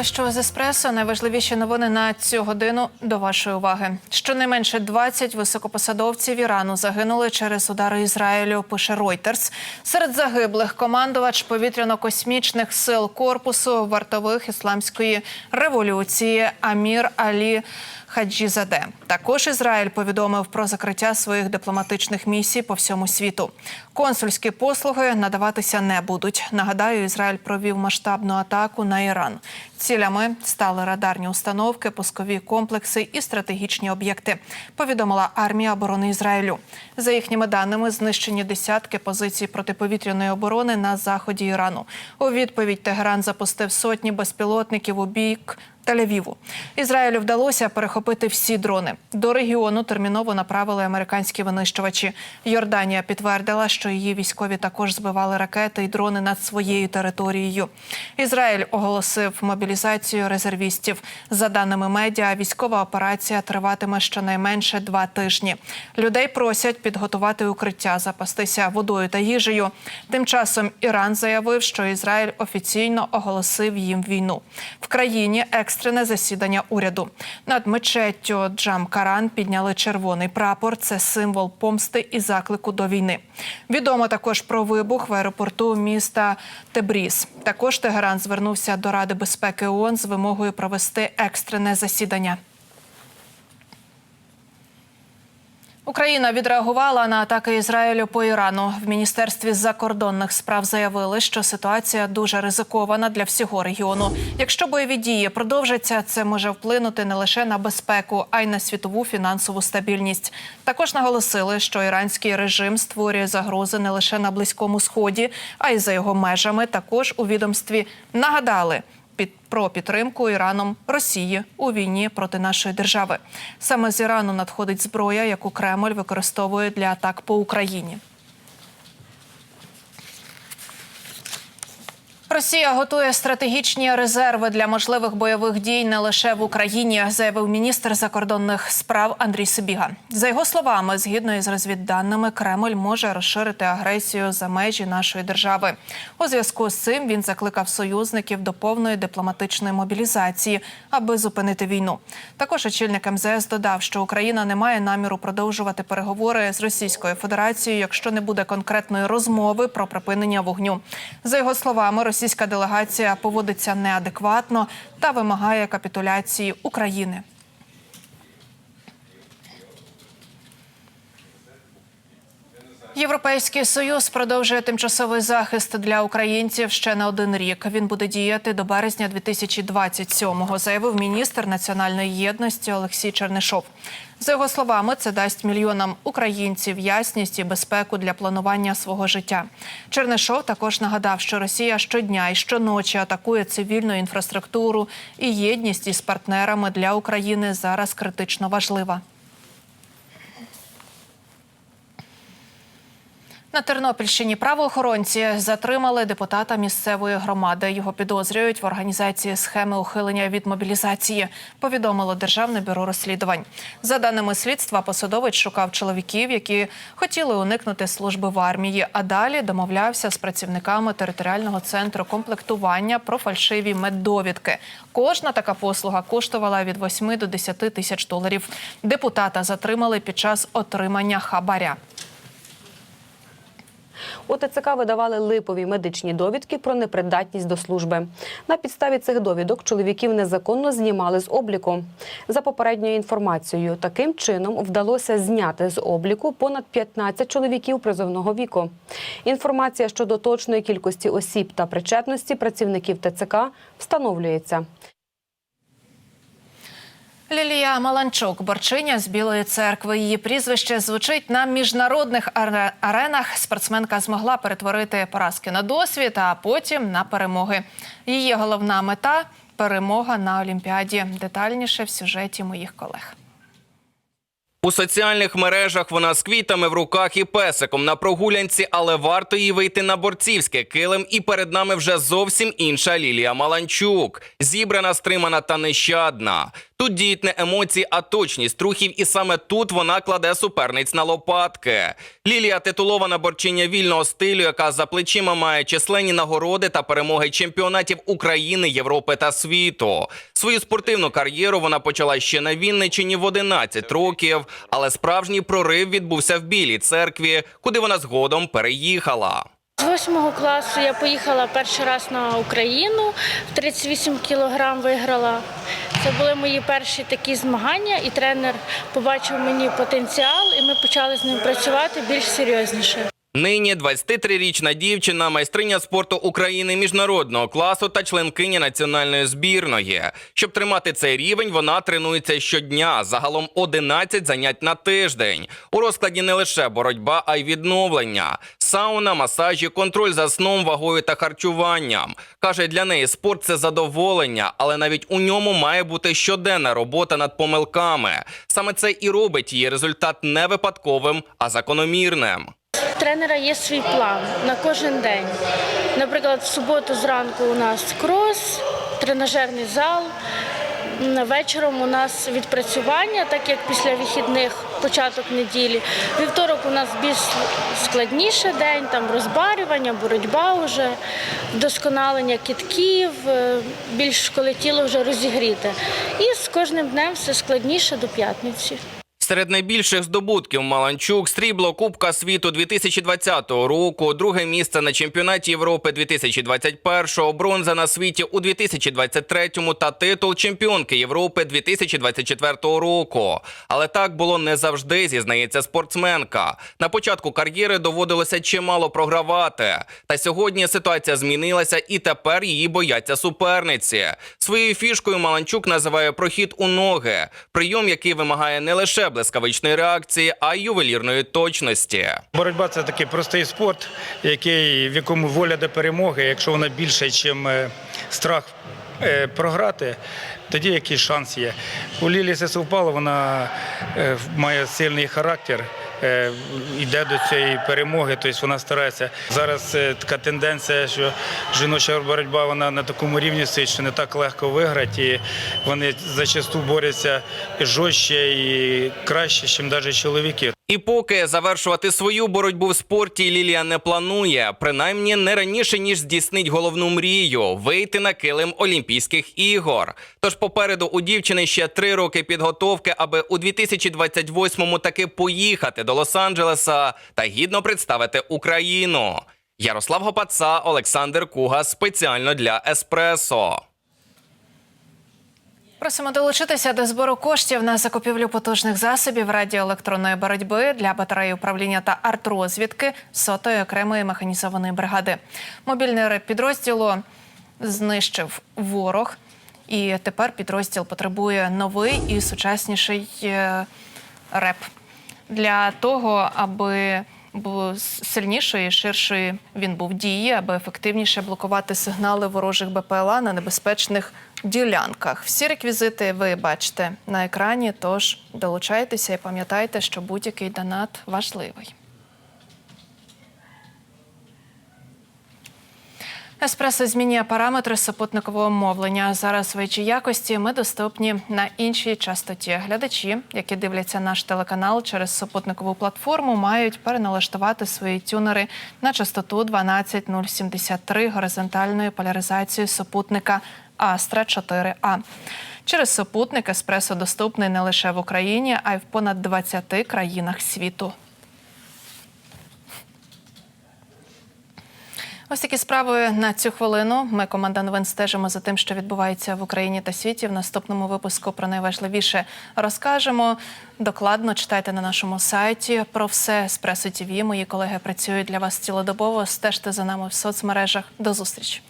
Дякую, що з еспресо. Найважливіші новини на цю годину до вашої уваги. Щонайменше 20 високопосадовців Ірану загинули через удари Ізраїлю. Пише Reuters. Серед загиблих командувач повітряно-космічних сил корпусу вартових ісламської революції Амір Алі. Хаджізаде також Ізраїль повідомив про закриття своїх дипломатичних місій по всьому світу. Консульські послуги надаватися не будуть. Нагадаю, Ізраїль провів масштабну атаку на Іран. Цілями стали радарні установки, пускові комплекси і стратегічні об'єкти. Повідомила армія оборони Ізраїлю. За їхніми даними, знищені десятки позицій протиповітряної оборони на заході Ірану. У відповідь Тегеран запустив сотні безпілотників у бік Тель-Авіву. Ізраїлю вдалося перехопити всі дрони. До регіону терміново направили американські винищувачі. Йорданія підтвердила, що її військові також збивали ракети і дрони над своєю територією. Ізраїль оголосив мобілізацію резервістів. За даними медіа, військова операція триватиме щонайменше два тижні. Людей просять підготувати укриття, запастися водою та їжею. Тим часом Іран заявив, що Ізраїль офіційно оголосив їм війну. В країні екстрене засідання уряду. Над мечеттю Джам Каран підняли червоний прапор. Це символ помсти і заклику до війни. Відомо також про вибух в аеропорту міста Тебріз. Також Тегеран звернувся до Ради безпеки ООН з вимогою провести екстрене засідання. Україна відреагувала на атаки Ізраїлю по Ірану. В міністерстві закордонних справ заявили, що ситуація дуже ризикована для всього регіону. Якщо бойові дії продовжаться, це може вплинути не лише на безпеку, а й на світову фінансову стабільність. Також наголосили, що іранський режим створює загрози не лише на близькому сході, а й за його межами. Також у відомстві нагадали під про підтримку Іраном Росії у війні проти нашої держави. Саме з Ірану надходить зброя, яку Кремль використовує для атак по Україні. Росія готує стратегічні резерви для можливих бойових дій не лише в Україні, заявив міністр закордонних справ Андрій Сибіга. За його словами, згідно із розвідданими, Кремль може розширити агресію за межі нашої держави. У зв'язку з цим він закликав союзників до повної дипломатичної мобілізації, аби зупинити війну. Також очільник МЗС додав, що Україна не має наміру продовжувати переговори з Російською Федерацією, якщо не буде конкретної розмови про припинення вогню. За його словами, російська делегація поводиться неадекватно та вимагає капітуляції України. Європейський союз продовжує тимчасовий захист для українців ще на один рік. Він буде діяти до березня 2027-го, заявив міністр національної єдності Олексій Чернишов. За його словами, це дасть мільйонам українців ясність і безпеку для планування свого життя. Чернишов також нагадав, що Росія щодня і щоночі атакує цивільну інфраструктуру і єдність із партнерами для України зараз критично важлива. На Тернопільщині правоохоронці затримали депутата місцевої громади. Його підозрюють в організації схеми ухилення від мобілізації. Повідомило Державне бюро розслідувань. За даними слідства, посадовець шукав чоловіків, які хотіли уникнути служби в армії. А далі домовлявся з працівниками територіального центру комплектування про фальшиві меддовідки. Кожна така послуга коштувала від 8 до 10 тисяч доларів. Депутата затримали під час отримання хабаря. У ТЦК видавали липові медичні довідки про непридатність до служби. На підставі цих довідок чоловіків незаконно знімали з обліку. За попередньою інформацією, таким чином вдалося зняти з обліку понад 15 чоловіків призовного віку. Інформація щодо точної кількості осіб та причетності працівників ТЦК встановлюється. Лілія Маланчук, борчиня з Білої церкви. Її прізвище звучить на міжнародних аре- аренах. Спортсменка змогла перетворити поразки на досвід, а потім на перемоги. Її головна мета перемога на Олімпіаді. Детальніше в сюжеті моїх колег. У соціальних мережах вона з квітами в руках і песиком на прогулянці, але варто їй вийти на борцівське килим. І перед нами вже зовсім інша Лілія Маланчук. Зібрана, стримана та нещадна. Тут діють не емоції, а точність рухів, і саме тут вона кладе суперниць на лопатки. Лілія титулована борчиня вільного стилю, яка за плечима має численні нагороди та перемоги чемпіонатів України, Європи та світу. Свою спортивну кар'єру вона почала ще на Вінничині в 11 років, але справжній прорив відбувся в Білій церкві, куди вона згодом переїхала. З восьмого класу я поїхала перший раз на Україну, в 38 кілограм виграла. Це були мої перші такі змагання, і тренер побачив мені потенціал, і ми почали з ним працювати більш серйозніше. Нині 23-річна дівчина, майстриня спорту України міжнародного класу та членкиня національної збірної. Щоб тримати цей рівень, вона тренується щодня. Загалом 11 занять на тиждень. У розкладі не лише боротьба, а й відновлення. Сауна, масажі, контроль за сном, вагою та харчуванням. Каже, для неї спорт це задоволення, але навіть у ньому має бути щоденна робота над помилками. Саме це і робить її результат не випадковим, а закономірним. Тренера є свій план на кожен день. Наприклад, в суботу зранку у нас крос, тренажерний зал. Вечором у нас відпрацювання, так як після вихідних початок неділі. Вівторок у нас більш складніший день, там розбарювання, боротьба вже, вдосконалення кітків, е, більш коли тіло вже розігріте. І з кожним днем все складніше до п'ятниці. Серед найбільших здобутків Маланчук срібло Кубка світу 2020 року, друге місце на чемпіонаті Європи 2021, бронза на світі у 2023 та титул чемпіонки Європи 2024 року. Але так було не завжди, зізнається спортсменка. На початку кар'єри доводилося чимало програвати. Та сьогодні ситуація змінилася, і тепер її бояться суперниці. Своєю фішкою Маланчук називає прохід у ноги, прийом, який вимагає не лише блискавичної реакції, а й ювелірної точності. Боротьба це такий простий спорт, який, в якому воля до перемоги, якщо вона більше, ніж страх е, програти, тоді якийсь шанс є. У Лілі Сесовпало вона е, має сильний характер. Е, Йде до цієї перемоги, тобто вона старається. Зараз е, така тенденція, що жіноча боротьба вона на такому рівні стоїть, що не так легко виграти. І вони зачасту борються жорстче і краще, ніж навіть чоловіки. І поки завершувати свою боротьбу в спорті Лілія не планує, принаймні не раніше ніж здійснить головну мрію вийти на килим Олімпійських ігор. Тож попереду у дівчини ще три роки підготовки, аби у 2028-му таки поїхати до Лос-Анджелеса та гідно представити Україну. Ярослав Гопаца, Олександр Куга спеціально для Еспресо. Просимо долучитися до збору коштів на закупівлю потужних засобів радіоелектронної боротьби для батареї управління та артрозвідки сотої окремої механізованої бригади. Мобільний реп підрозділу знищив ворог, і тепер підрозділ потребує новий і сучасніший е, реп для того, аби сильнішої, і ширшої він був дії, аби ефективніше блокувати сигнали ворожих БПЛА на небезпечних ділянках. Всі реквізити ви бачите на екрані. Тож долучайтеся і пам'ятайте, що будь-який донат важливий. Еспресо змінює параметри супутникового мовлення. Зараз в HD якості ми доступні на іншій частоті. Глядачі, які дивляться наш телеканал через супутникову платформу, мають переналаштувати свої тюнери на частоту 12073 горизонтальної поляризації супутника Астра 4А. Через супутник еспресо доступний не лише в Україні, а й в понад 20 країнах світу. Ось такі справи на цю хвилину. Ми, команда новин, стежимо за тим, що відбувається в Україні та світі. В наступному випуску про найважливіше розкажемо. Докладно читайте на нашому сайті про все з преси Тіві Мої колеги працюють для вас цілодобово. Стежте за нами в соцмережах. До зустрічі.